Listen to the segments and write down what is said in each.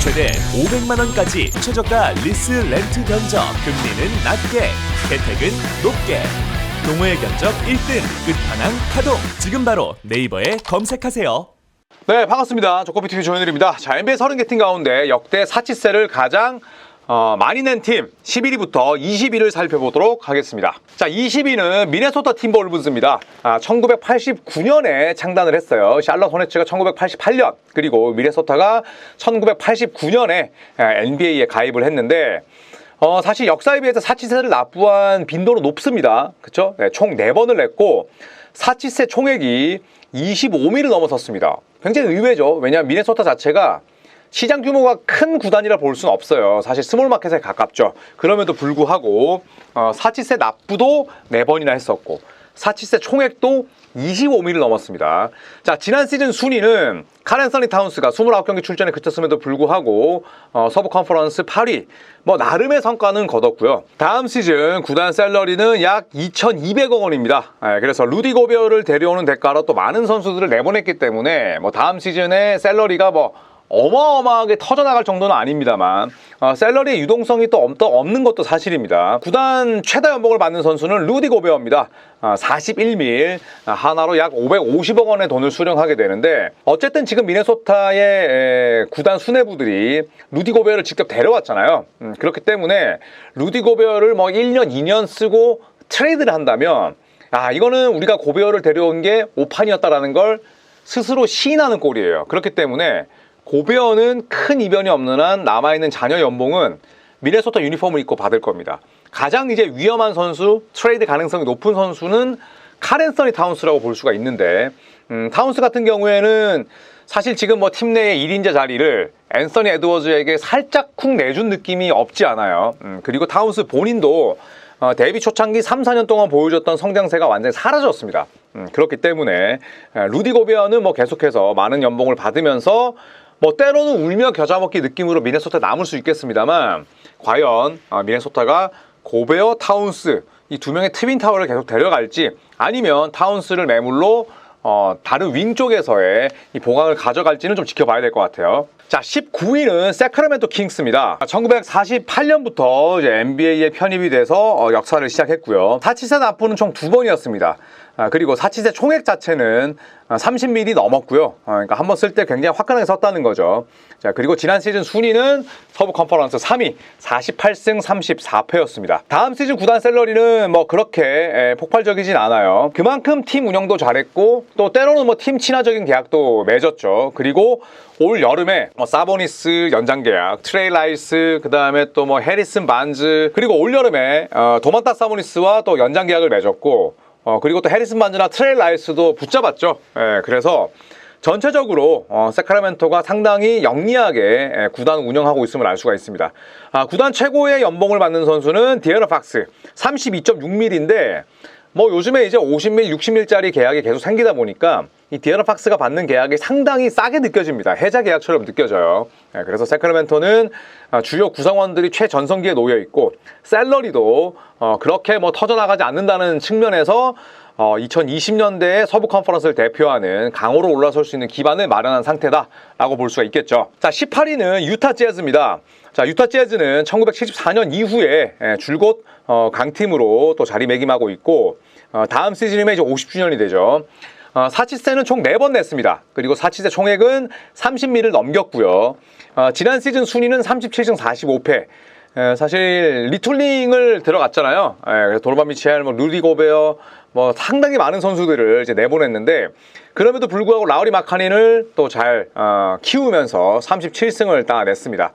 최대 500만 원까지 최저가 리스 렌트 견적 금리는 낮게 혜택은 높게 동호회 견적 1등 끝판왕 파동 지금 바로 네이버에 검색하세요. 네, 반갑습니다. 조코피TV 조현일입니다. 자, NBA 30개 팀 가운데 역대 사치세를 가장 어, 많이 낸 팀 11위부터 20위를 살펴보도록 하겠습니다. 자, 20위는 미네소타 팀버울브즈입니다. 아, 1989년에 창단을 했어요. 샬럿 호네츠가 1988년 그리고 미네소타가 1989년에 NBA에 가입을 했는데 어, 사실 역사에 비해서 사치세를 납부한 빈도는 높습니다. 그쵸? 네, 총 4번을 냈고, 사치세 총액이 25미를 넘어섰습니다. 굉장히 의외죠. 왜냐하면 미네소타 자체가 시장 규모가 큰 구단이라 볼 수는 없어요. 사실 스몰 마켓에 가깝죠. 그럼에도 불구하고, 어, 사치세 납부도 4번이나 했었고, 사치세 총액도 25미를 넘었습니다. 자, 지난 시즌 순위는 카렌 서니 타운스가 29경기 출전에 그쳤음에도 불구하고 어, 서부 컨퍼런스 8위. 뭐 나름의 성과는 거뒀고요. 다음 시즌 구단 셀러리는 약 2,200억 원입니다. 예, 그래서 루디 고베어를 데려오는 대가로 또 많은 선수들을 내보냈기 때문에 뭐 다음 시즌에 셀러리가 뭐 어마어마하게 터져나갈 정도는 아닙니다만 어, 셀러리의 유동성이 또 없, 또 없 는 것도 사실입니다. 구단 최다 연봉을 받는 선수는 루디 고베어입니다. 아, 41밀 아, 하나로 약 550억 원의 돈을 수령하게 되는데 어쨌든 지금 미네소타의 에, 구단 수뇌부들이 루디 고베어를 직접 데려왔잖아요. 음, 그렇기 때문에 루디 고베어를 뭐 1년 2년 쓰고 트레이드를 한다면 아 이거는 우리가 고베어를 데려온 게 오판이었다라는 걸 스스로 시인하는 꼴이에요. 그렇기 때문에 고베어는 큰 이변이 없는 한 남아있는 자녀 연봉은 미네소타 유니폼을 입고 받을 겁니다. 가장 이제 위험한 선수, 트레이드 가능성이 높은 선수는 카렌서니 타운스라고 볼 수가 있는데 음, 타운스 같은 경우에는 사실 지금 뭐 팀 내의 1인자 자리를 앤서니 에드워즈에게 살짝 쿵 내준 느낌이 없지 않아요. 음, 그리고 타운스 본인도 어, 데뷔 초창기 3, 4년 동안 보여줬던 성장세가 완전히 사라졌습니다. 음, 그렇기 때문에 에, 루디 고베어는 뭐 계속해서 많은 연봉을 받으면서 뭐 때로는 울며 겨자 먹기 느낌으로 미네소타 남을 수 있겠습니다만 과연 아, 미네소타가 고베어 타운스 이 두 명의 트윈 타워를 계속 데려갈지 아니면 타운스를 매물로 어, 다른 윙 쪽에서의 이 보강을 가져갈지는 좀 지켜봐야 될 것 같아요. 자, 19위는 세크라멘토 킹스입니다. 1948년부터 이제 NBA에 편입이 돼서 어, 역사를 시작했고요. 사치세 납부는 총 두 번이었습니다. 아, 그리고 사치세 총액 자체는 30mm 넘었고요. 어, 그러니까 한 번 쓸 때 굉장히 화끈하게 썼다는 거죠. 자, 그리고 지난 시즌 순위는 서부 컨퍼런스 3위, 48승 34패였습니다. 다음 시즌 구단 셀러리는 뭐 그렇게 에, 폭발적이진 않아요. 그만큼 팀 운영도 잘했고 또 때로는 뭐 팀 친화적인 계약도 맺었죠. 그리고 올 여름에 뭐 사보니스 연장 계약, 트레이 라이스, 그 다음에 또 뭐 해리슨 반즈, 그리고 올 여름에 어, 도만타 사보니스와 또 연장 계약을 맺었고 어, 그리고 또 해리슨 반즈나 트레일 라이스도 붙잡았죠. 예, 그래서 전체적으로 어, 세카라멘토가 상당히 영리하게 예, 구단 운영하고 있음을 알 수가 있습니다. 아, 구단 최고의 연봉을 받는 선수는 디에러 팍스 32.6밀인데 뭐 요즘에 이제 50밀, 60밀짜리 계약이 계속 생기다 보니까 이 디에러 팍스가 받는 계약이 상당히 싸게 느껴집니다. 해자 계약처럼 느껴져요. 예, 그래서 세크라멘토는 아, 주요 구성원들이 최전성기에 놓여 있고 셀러리도 어, 그렇게 뭐 터져나가지 않는다는 측면에서 어, 2020년대에 서부 컨퍼런스를 대표하는 강호로 올라설 수 있는 기반을 마련한 상태다라고 볼 수가 있겠죠. 자, 18위는 유타 재즈입니다. 자, 유타 재즈는 1974년 이후에 예, 줄곧 어, 강팀으로 또 자리매김하고 있고 어, 다음 시즌이면 이제 50주년이 되죠. 어, 사치세는 총 4번 냈습니다. 그리고 사치세 총액은 30미를 넘겼고요. 어, 지난 시즌 순위는 37승 45패. 에, 사실 리툴링을 들어갔잖아요. 에, 도르반 미첼, 뭐 루디 고베어, 뭐 상당히 많은 선수들을 이제 내보냈는데 그럼에도 불구하고 라우리 마카닌을 또 잘 어, 키우면서 37승을 따냈습니다.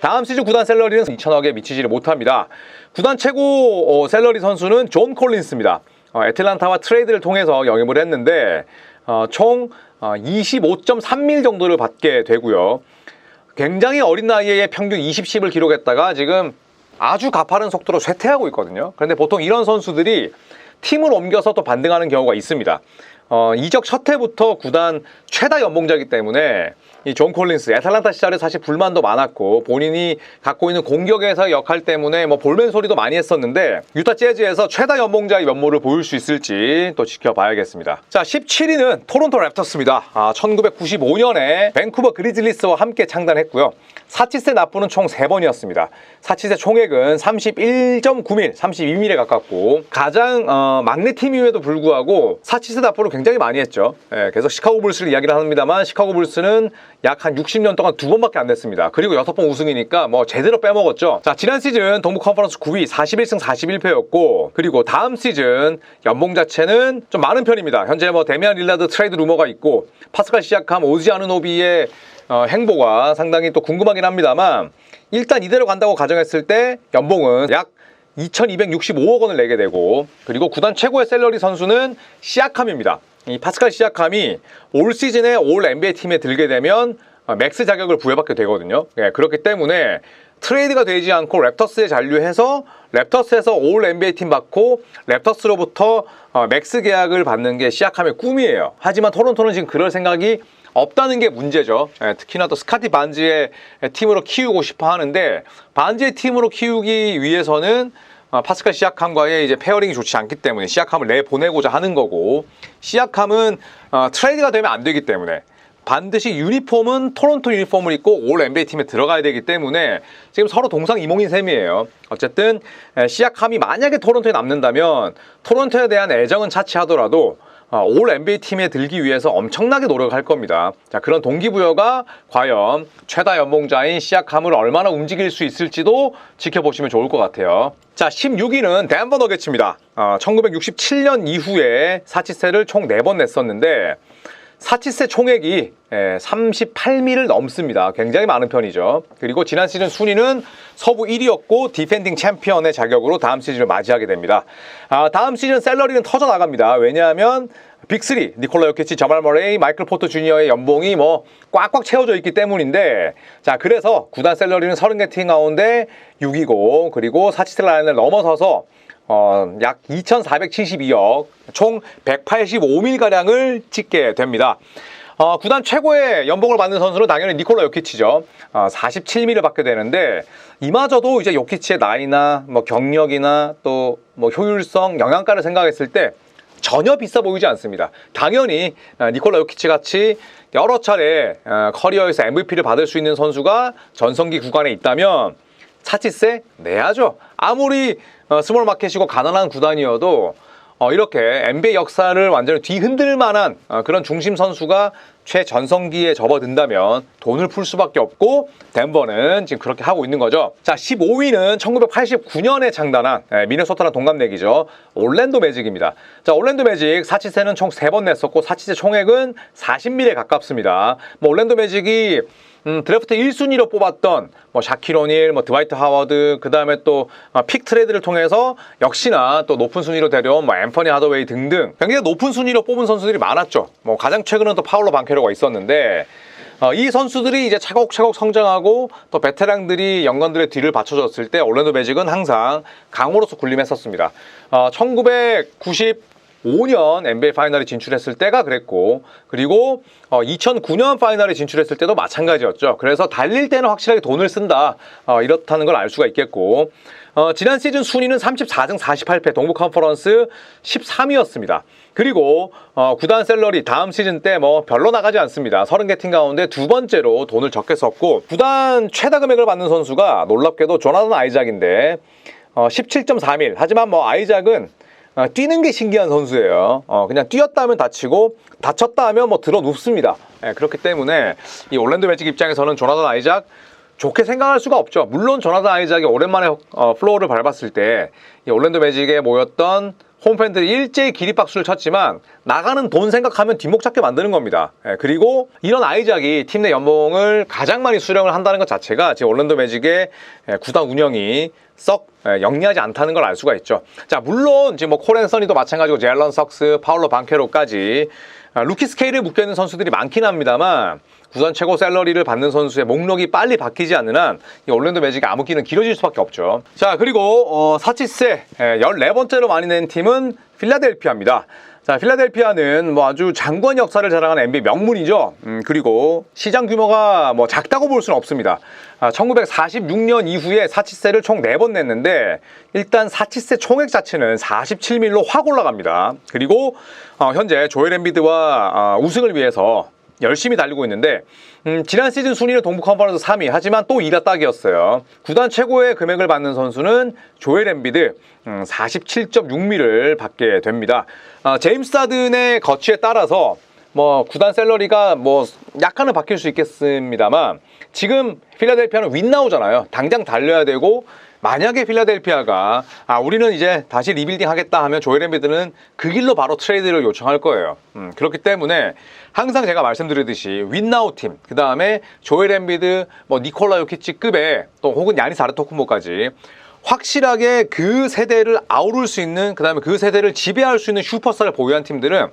다음 시즌 구단 셀러리는 2천억에 미치지를 못합니다. 구단 최고 어, 셀러리 선수는 존 콜린스입니다. 어, 애틀란타와 트레이드를 통해서 영입을 했는데 어, 총 어, 25.3밀 정도를 받게 되고요. 굉장히 어린 나이에 평균 20, 10을 기록했다가 지금 아주 가파른 속도로 쇠퇴하고 있거든요. 그런데 보통 이런 선수들이 팀을 옮겨서 또 반등하는 경우가 있습니다. 어, 이적 첫 해부터 구단 최다 연봉자이기 때문에 이 존 콜린스 애틀란타 시절에 사실 불만도 많았고 본인이 갖고 있는 공격에서 역할 때문에 뭐 볼멘 소리도 많이 했었는데 유타 재즈에서 최다 연봉자의 면모를 보일 수 있을지 또 지켜봐야겠습니다. 자 17위는 토론토 랩터스입니다. 아, 1995년에 밴쿠버 그리즐리스와 함께 창단했고요. 사치세 납부는 총 3번이었습니다. 사치세 총액은 31.9밀, 32밀에 가깝고 가장 어, 막내 팀임에도 불구하고 사치세 납부를 굉장히 많이 했죠. 예, 계속 시카고 불스를 이야기를 합니다만 시카고 불스는 약 한 60년 동안 두 번밖에 안 됐습니다. 그리고 여섯 번 우승이니까 뭐 제대로 빼먹었죠. 자 지난 시즌 동부 컨퍼런스 9위 41승 41패였고 그리고 다음 시즌 연봉 자체는 좀 많은 편입니다. 현재 뭐 데미안 릴라드 트레이드 루머가 있고 파스칼 시작함 오지 아누노비의 어, 행보가 상당히 또 궁금하긴 합니다만 일단 이대로 간다고 가정했을 때 연봉은 약 2,265억 원을 내게 되고 그리고 구단 최고의 셀러리 선수는 시아캄입니다. 이 파스칼 시아캄이 올 시즌에 올 NBA 팀에 들게 되면 어, 맥스 자격을 부여받게 되거든요. 예, 그렇기 때문에 트레이드가 되지 않고 랩터스에 잔류해서 랩터스에서 올 NBA 팀 받고 랩터스로부터 어, 맥스 계약을 받는 게 시아캄의 꿈이에요. 하지만 토론토는 지금 그럴 생각이 없다는 게 문제죠. 예, 특히나 또 스카티 반지의 팀으로 키우고 싶어 하는데 반지의 팀으로 키우기 위해서는 어, 파스칼 시아캄과의 이제 페어링이 좋지 않기 때문에 시아캄을 내보내고자 하는 거고 시아캄은 어, 트레이드가 되면 안 되기 때문에 반드시 유니폼은 토론토 유니폼을 입고 올 NBA 팀에 들어가야 되기 때문에 지금 서로 동상이몽인 셈이에요. 어쨌든 에, 시아캄이 만약에 토론토에 남는다면 토론토에 대한 애정은 차치하더라도 어, 올 NBA 팀에 들기 위해서 엄청나게 노력할 겁니다. 자, 그런 동기부여가 과연 최다 연봉자인 시아캄을 얼마나 움직일 수 있을지도 지켜보시면 좋을 것 같아요. 자, 16위는 덴버 너게츠입니다. 어, 1967년 이후에 사치세를 총 4번 냈었는데 사치세 총액이 38미를 넘습니다. 굉장히 많은 편이죠. 그리고 지난 시즌 순위는 서부 1위였고 디펜딩 챔피언의 자격으로 다음 시즌을 맞이하게 됩니다. 아, 다음 시즌 셀러리는 터져 나갑니다. 왜냐하면 빅3 니콜라 요키치, 저말 머레이, 마이클 포터 주니어의 연봉이 뭐 꽉꽉 채워져 있기 때문인데 자 그래서 구단 셀러리는 30개 팀 가운데 6위고 그리고 사치세 라인을 넘어서서 어, 약 2,472억, 총 185밀가량을 찍게 됩니다. 어, 구단 최고의 연봉을 받는 선수는 당연히 니콜라 요키치죠. 어, 47밀을 받게 되는데, 이마저도 이제 요키치의 나이나 뭐 경력이나 또 뭐 효율성, 영양가를 생각했을 때 전혀 비싸 보이지 않습니다. 당연히 어, 니콜라 요키치 같이 여러 차례 어, 커리어에서 MVP를 받을 수 있는 선수가 전성기 구간에 있다면 사치세 내야죠. 아무리 어, 스몰 마켓이고 가난한 구단이어도 어, 이렇게 NBA 역사를 완전히 뒤흔들 만한 어, 그런 중심 선수가 최전성기에 접어든다면 돈을 풀 수밖에 없고 덴버는 지금 그렇게 하고 있는 거죠. 자, 15위는 1989년에 창단한 예, 미네소타랑 동갑내기죠. 올랜도 매직입니다. 자, 올랜도 매직 사치세는 총 3번 냈었고 사치세 총액은 40밀에 가깝습니다. 뭐 올랜도 매직이 음, 드래프트 1순위로 뽑았던 뭐 샤킬 오닐, 뭐 드와이트 하워드, 그 다음에 또 픽 트레이드를 통해서 역시나 또 높은 순위로 데려온 뭐 앰퍼니 하더웨이 등등 굉장히 높은 순위로 뽑은 선수들이 많았죠. 뭐 가장 최근은 또 파울로 방케 로가 있었는데 어, 이 선수들이 이제 차곡차곡 성장하고 또 베테랑들이 연관들의 뒤를 받쳐줬을 때 올랜도 매직은 항상 강호로서 군림했었습니다. 어, 1990 5년 NBA 파이널에 진출했을 때가 그랬고 그리고 어, 2009년 파이널에 진출했을 때도 마찬가지였죠. 그래서 달릴 때는 확실하게 돈을 쓴다 어, 이렇다는 걸 알 수가 있겠고 어, 지난 시즌 순위는 34승 48패 동부 컨퍼런스 13위였습니다. 그리고 어, 구단 셀러리 다음 시즌 때 뭐 별로 나가지 않습니다. 30개 팀 가운데 두 번째로 돈을 적게 썼고 구단 최다 금액을 받는 선수가 놀랍게도 조나단 아이작인데 어, 17.3일 하지만 뭐 아이작은 어, 뛰는 게 신기한 선수예요. 어, 그냥 뛰었다면 다치고 다쳤다 하면 뭐 들어 눕습니다. 예, 그렇기 때문에 이 올랜도 매직 입장에서는 조나단 아이작 좋게 생각할 수가 없죠. 물론 조나단 아이작이 오랜만에 어, 플로어를 밟았을 때 이 올랜도 매직에 모였던 홈팬들이 일제히 기립박수를 쳤지만 나가는 돈 생각하면 뒷목 잡게 만드는 겁니다. 예, 그리고 이런 아이작이 팀 내 연봉을 가장 많이 수령을 한다는 것 자체가 지금 올랜도 매직의 예, 구단 운영이 썩 예, 영리하지 않다는 걸 알 수가 있죠. 자 물론 지금 뭐 코렌 써니도 마찬가지고 제알런 석스, 파울로 방케로까지 아, 루키 스케일에 묶여 있는 선수들이 많긴 합니다만 구단 최고 셀러리를 받는 선수의 목록이 빨리 바뀌지 않는 한이 올랜도 매직의 암흑기는 길어질 수밖에 없죠. 자 그리고 어, 사치세 예, 14번째로 많이 낸 팀은 필라델피아입니다. 자, 필라델피아는 뭐 아주 장관 역사를 자랑하는 NBA 명문이죠. 음, 그리고 시장 규모가 뭐 작다고 볼 수는 없습니다. 아, 1946년 이후에 사치세를 총 4번 냈는데 일단 사치세 총액 자체는 47밀로 확 올라갑니다. 그리고 어, 현재 조엘 엠비드와 어, 우승을 위해서 열심히 달리고 있는데 음, 지난 시즌 순위는 동부 컨퍼런스 3위 하지만 또 2라 딱이었어요. 구단 최고의 금액을 받는 선수는 조엘 엠비드 음, 47.6미를 받게 됩니다. 아, 제임스 하든의 거취에 따라서 뭐 구단 셀러리가 뭐 약간은 바뀔 수 있겠습니다만 지금 필라델피아는 윈나우잖아요. 당장 달려야 되고 만약에 필라델피아가 아 우리는 이제 다시 리빌딩 하겠다 하면 조엘 엠비드는 그 길로 바로 트레이드를 요청할 거예요. 음, 그렇기 때문에 항상 제가 말씀드리듯이 윈나우 팀, 그 다음에 조엘 엠비드, 뭐 니콜라 요키치급의 또 혹은 야니스 아르토쿤보까지 확실하게 그 세대를 아우를 수 있는 그 다음에 그 세대를 지배할 수 있는 슈퍼스타를 보유한 팀들은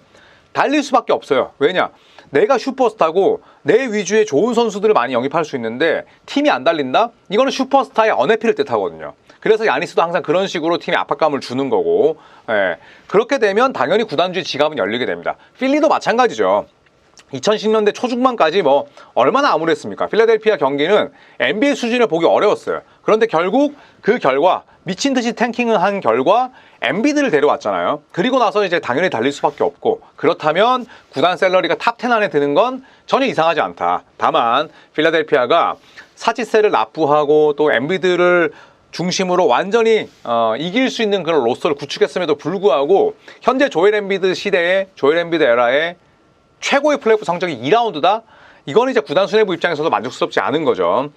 달릴 수밖에 없어요. 왜냐? 내가 슈퍼스타고 내 위주의 좋은 선수들을 많이 영입할 수 있는데 팀이 안 달린다? 이거는 슈퍼스타의 언해피를 뜻하거든요. 그래서 야니스도 항상 그런 식으로 팀에 압박감을 주는 거고, 예. 그렇게 되면 당연히 구단주의 지갑은 열리게 됩니다. 필리도 마찬가지죠. 2010년대 초중반까지 뭐 얼마나 암울했습니까? 필라델피아 경기는 NBA 수준을 보기 어려웠어요. 그런데 결국 그 결과 미친 듯이 탱킹을 한 결과 엔비드를 데려왔잖아요. 그리고 나서 이제 당연히 달릴 수밖에 없고 그렇다면 구단 셀러리가 탑 10 안에 드는 건 전혀 이상하지 않다. 다만 필라델피아가 사치세를 납부하고 또 엔비드를 중심으로 완전히 어, 이길 수 있는 그런 로스터를 구축했음에도 불구하고 현재 조엘 엔비드 시대에 조엘 엔비드 에라에 최고의 플레이오프 성적이 2라운드다? 이거는 이제 구단 수뇌부 입장에서도 만족스럽지 않은 거죠.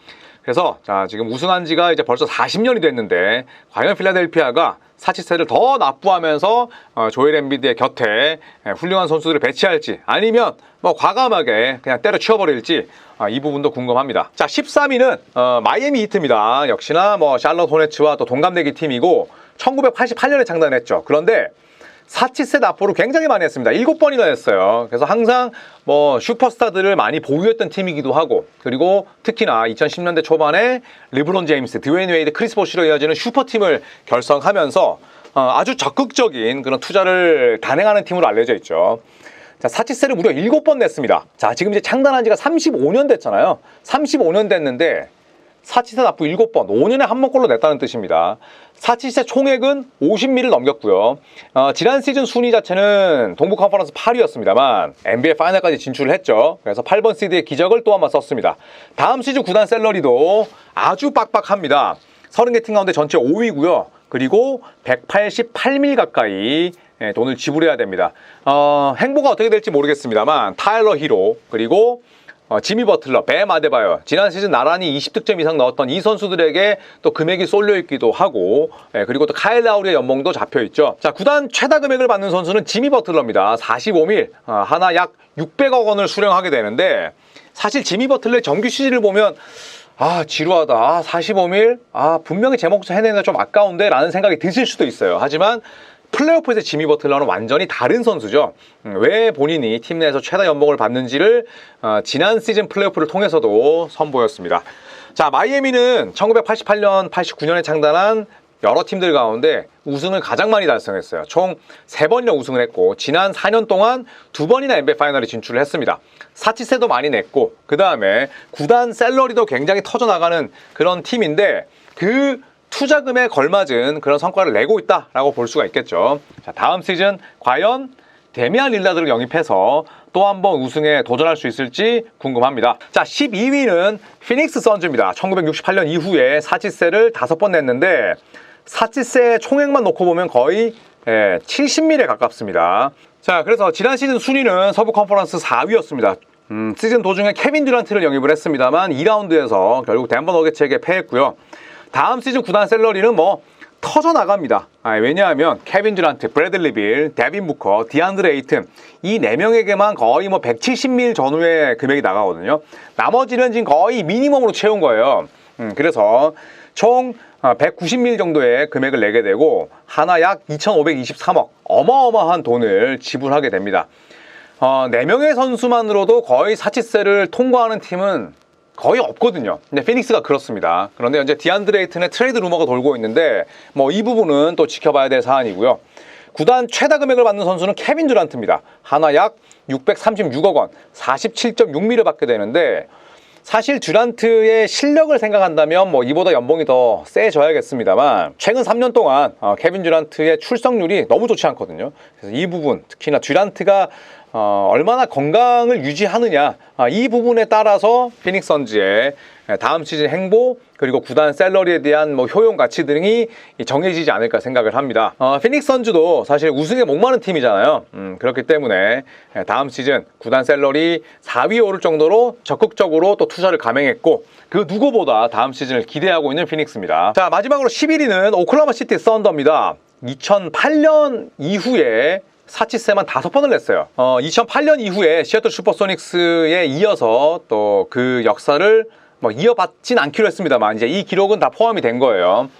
그래서 자 지금 우승한 지가 이제 벌써 40년이 됐는데 과연 필라델피아가 사치세를 더 납부하면서 어, 조엘 엠비드의 곁에 예, 훌륭한 선수들을 배치할지 아니면 뭐 과감하게 그냥 때려치워버릴지 아, 이 부분도 궁금합니다. 자 13위는 어, 마이애미 히트입니다. 역시나 뭐 샬럿 호네츠와 또 동갑내기 팀이고 1988년에 창단했죠. 그런데 사치세 납부를 굉장히 많이 했습니다. 일곱 번이나 했어요. 그래서 항상 뭐 슈퍼스타들을 많이 보유했던 팀이기도 하고 그리고 특히나 2010년대 초반에 르브론 제임스, 드웨인 웨이드, 크리스 보시로 이어지는 슈퍼팀을 결성하면서 어, 아주 적극적인 그런 투자를 단행하는 팀으로 알려져 있죠. 자, 사치세를 무려 7번 냈습니다. 자, 지금 이제 창단한 지가 35년 됐잖아요. 35년 됐는데 사치세 납부 7번, 5년에 한 번꼴로 냈다는 뜻입니다. 사치세 총액은 50미를 넘겼고요. 어, 지난 시즌 순위 자체는 동부 컨퍼런스 8위였습니다만 NBA 파이널까지 진출을 했죠. 그래서 8번 시드의 기적을 또 한 번 썼습니다. 다음 시즌 구단 셀러리도 아주 빡빡합니다. 30개 팀 가운데 전체 5위고요. 그리고 188밀 가까이 예, 돈을 지불해야 됩니다. 어, 행보가 어떻게 될지 모르겠습니다만 타일러 히로 그리고 어, 지미 버틀러, 뱀 아데바요. 지난 시즌 나란히 20득점 이상 넣었던 이 선수들에게 또 금액이 쏠려 있기도 하고, 예, 그리고 또 카일 라우리의 연봉도 잡혀 있죠. 자, 구단 최다 금액을 받는 선수는 지미 버틀러입니다. 45밀, 어, 하나 약 600억 원을 수령하게 되는데, 사실 지미 버틀러의 정규 시즌을 보면 아 지루하다 아, 45밀 아 분명히 제 몫을 해내는 좀 아까운데 라는 생각이 드실 수도 있어요 하지만 플레이오프에서 지미 버틀러는 완전히 다른 선수죠 음, 왜 본인이 팀 내에서 최다 연봉을 받는지를 어, 지난 시즌 플레이오프를 통해서도 선보였습니다 자 마이애미는 1988년 89년에 창단한 여러 팀들 가운데 우승을 가장 많이 달성했어요. 총 세번이나 우승을 했고 지난 4년 동안 두번이나 NBA 파이널에 진출을 했습니다. 사치세도 많이 냈고 그 다음에 구단 셀러리도 굉장히 터져 나가는 그런 팀인데 그 투자금에 걸맞은 그런 성과를 내고 있다라고 볼 수가 있겠죠. 자, 다음 시즌 과연 데미안 릴라드를 영입해서 또 한 번 우승에 도전할 수 있을지 궁금합니다. 자, 12위는 피닉스 선즈입니다. 1968년 이후에 사치세를 다섯 번 냈는데 사치세 총액만 놓고 보면 거의 예, 70밀에 가깝습니다. 자, 그래서 지난 시즌 순위는 서부 컨퍼런스 4위였습니다. 음, 시즌 도중에 케빈 듀란트를 영입을 했습니다만 2라운드에서 결국 덴버 너게츠에게 패했고요. 다음 시즌 구단 셀러리는 뭐 터져 나갑니다. 아, 왜냐하면 케빈 듀란트, 브래들리 빌, 데빈 부커, 디안드레 에이튼 이 네 명에게만 거의 뭐 170밀 전후의 금액이 나가거든요. 나머지는 지금 거의 미니멈으로 채운 거예요. 음, 그래서 총 190밀 정도의 금액을 내게 되고 하나 약 2,523억 어마어마한 돈을 지불하게 됩니다. 어, 4명의 선수만으로도 거의 사치세를 통과하는 팀은 거의 없거든요. 근데 피닉스가 그렇습니다. 그런데 현재 디안드레이튼의 트레이드 루머가 돌고 있는데 뭐 이 부분은 또 지켜봐야 될 사안이고요. 구단 최다 금액을 받는 선수는 케빈 듀란트입니다. 한화 약 636억 원, 47.6미를 받게 되는데 사실 듀란트의 실력을 생각한다면 뭐 이보다 연봉이 더 세져야겠습니다만 최근 3년 동안 어, 케빈 듀란트의 출석률이 너무 좋지 않거든요. 그래서 이 부분 특히나 듀란트가 어, 얼마나 건강을 유지하느냐 아, 이 부분에 따라서 피닉스 선즈의 다음 시즌 행보 그리고 구단 셀러리에 대한 뭐 효용 가치 등이 정해지지 않을까 생각을 합니다. 어, 피닉스 선즈도 사실 우승에 목마른 팀이잖아요. 음, 그렇기 때문에 다음 시즌 구단 셀러리 4위에 오를 정도로 적극적으로 또 투자를 감행했고 그 누구보다 다음 시즌을 기대하고 있는 피닉스입니다. 자 마지막으로 11위는 오클라마 시티 썬더입니다. 2008년 이후에 사치세만 다섯 번을 냈어요. 어, 2008년 이후에 시애틀 슈퍼소닉스에 이어서 또 그 역사를 뭐 이어받진 않기로 했습니다만 이제 이 기록은 다 포함이 된 거예요.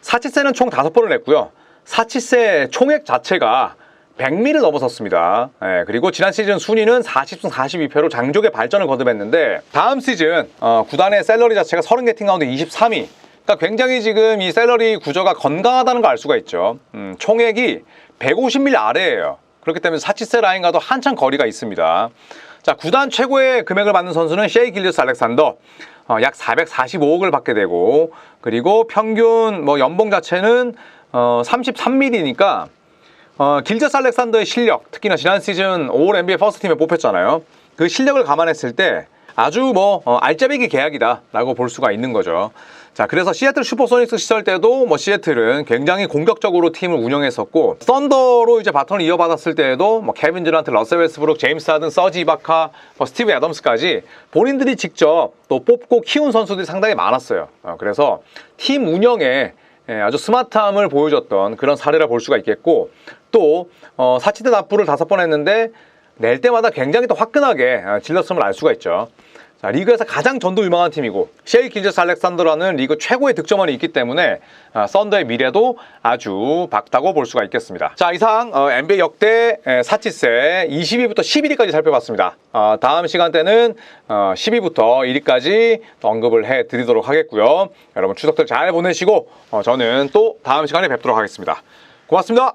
사치세는 총 다섯 번을 냈고요. 사치세 총액 자체가 100미를 넘어섰습니다. 예, 그리고 지난 시즌 순위는 40승 42패로 장족의 발전을 거듭했는데 다음 시즌 어, 구단의 셀러리 자체가 30개 팀 가운데 23위. 그러니까 굉장히 지금 이 셀러리 구조가 건강하다는 걸 알 수가 있죠. 음, 총액이 150밀 아래예요. 그렇기 때문에 사치세 라인과도 한참 거리가 있습니다. 자, 구단 최고의 금액을 받는 선수는 셰이 길리스 알렉산더. 어, 약 445억을 받게 되고 그리고 평균 뭐 연봉 자체는 어, 33밀이니까 어, 길저스 알렉산더의 실력, 특히나 지난 시즌 올 NBA 퍼스트팀에 뽑혔잖아요. 그 실력을 감안했을 때 아주 뭐 어, 알짜배기 계약이다라고 볼 수가 있는 거죠. 자, 그래서 시애틀 슈퍼소닉스 시절 때도 뭐 시애틀은 굉장히 공격적으로 팀을 운영했었고 썬더로 이제 바톤을 이어받았을 때에도 뭐 케빈 듀란트, 러셀 웨스브룩, 제임스 하든, 서지 이바카, 뭐 스티브 애덤스까지 본인들이 직접 또 뽑고 키운 선수들이 상당히 많았어요. 어, 그래서 팀 운영에 예, 아주 스마트함을 보여줬던 그런 사례라 볼 수가 있겠고 또 어, 사치대 납부를 다섯 번 했는데 낼 때마다 굉장히 또 화끈하게 어, 질렀음을 알 수가 있죠. 자, 리그에서 가장 전도 유망한 팀이고 셰이 길저스 알렉산더라는 리그 최고의 득점원이 있기 때문에 어, 썬더의 미래도 아주 밝다고 볼 수가 있겠습니다. 자 이상 어, NBA 역대 에, 사치세 20위부터 11위까지 살펴봤습니다. 어, 다음 시간대는 어, 10위부터 1위까지 언급을 해드리도록 하겠고요. 여러분 추석들 잘 보내시고 어, 저는 또 다음 시간에 뵙도록 하겠습니다. 고맙습니다.